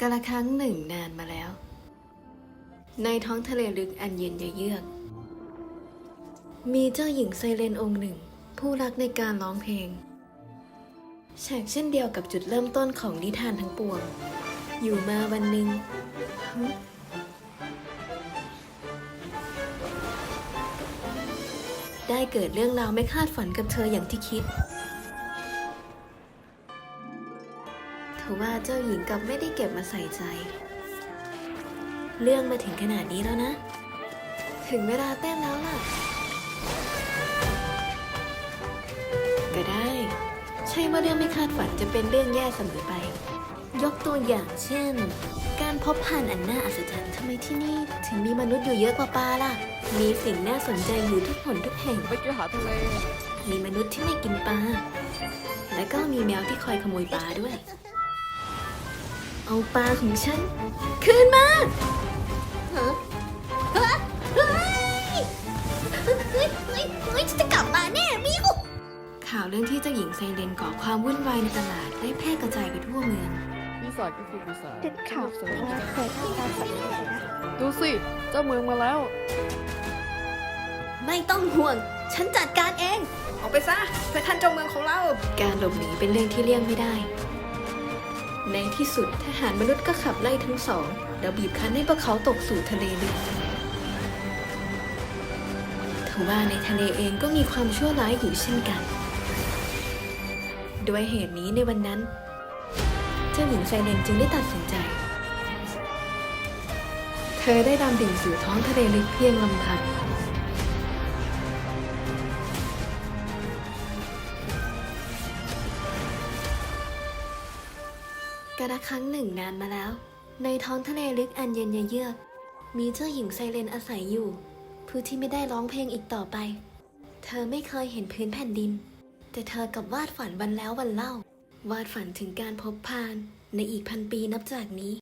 กาละครั้งหนึ่งนานมาแล้ว ในท้องทะเลลึกอันเย็นเยือก มีเจ้าหญิงไซเรนองค์หนึ่ง ผู้รักในการร้องเพลงฉากเช่นเดียวกับจุดเริ่มต้นของนิทานทั้งปวง อยู่มาวันหนึ่งได้เกิดเรื่องราวไม่คาดฝันกับเธออย่างที่คิด ทว่าเจ้าหญิงกลับไม่ได้เก็บมาใส่ใจ เรื่องมาถึงขนาดนี้แล้วนะ ถึงเวลาเต้นแล้วล่ะ ก็ได้ ใช่ว่าเรื่องไม่คาดฝันจะเป็นเรื่องแย่เสมอไป ยกตัวอย่างเช่น การพบผ่านอันน่าอัศจรรย์ทำไมที่นี่ ถึงมีมนุษย์อยู่เยอะกว่าปลาล่ะ มีสิ่งน่าสนใจอยู่ทุกหนทุกแห่ง ไปกินหาทะเล มีมนุษย์ที่ไม่กินปลา และก็มีแมวที่คอยขโมยปลาด้วย เอาปลาของฉัน คืนมาฮะฮะเฮ้ยเฮ้ยเฮ้ยเฮ้ยฉันจะกลับมาแน่มิวข่าวเรื่องที่เจ้าหญิงไซเรนก่อความวุ่นวายในตลาดได้แพร่กระจายไปทั่วเมือง ปีศาจก็คือปีศาจเป็นข่าวสารว่าเคยทำกาสัตว์เลยนะดูสิ เจ้าเมืองมาแล้ว ไม่ต้องห่วง ฉันจัดการเอง ออกไปซะเพื่อท่านเจ้าเมืองของเรา การหลบหนีเป็นเรื่องที่เลี่ยงไม่ได้ ในที่สุดทหารมนุษย์ก็ขับไล่ทั้งสองแล้วบีบคั้นให้พวกเขาตกสู่ทะเลลึกทว่าในทะเลเองก็มีความชั่วร้ายอยู่เช่นกัน ด้วยเหตุนี้ในวันนั้น เจ้าหญิงไซเรนจึงได้ตัดสินใจ เธอได้ดำดิ่งสู่ท้องทะเลลึกเพียงลำพัง กระครั้งหนึ่งนานมาแล้ว ในท้องทะเลลึกอันเย็นเยือก มีเจ้าหญิงไซเรนอาศัยอยู่ ผู้ที่ไม่ได้ร้องเพลงอีกต่อไป เธอไม่เคยเห็นพื้นแผ่นดิน แต่เธอกับวาดฝันวันแล้ววันเล่า วาดฝันถึงการพบพานในอีกพันปีนับจากนี้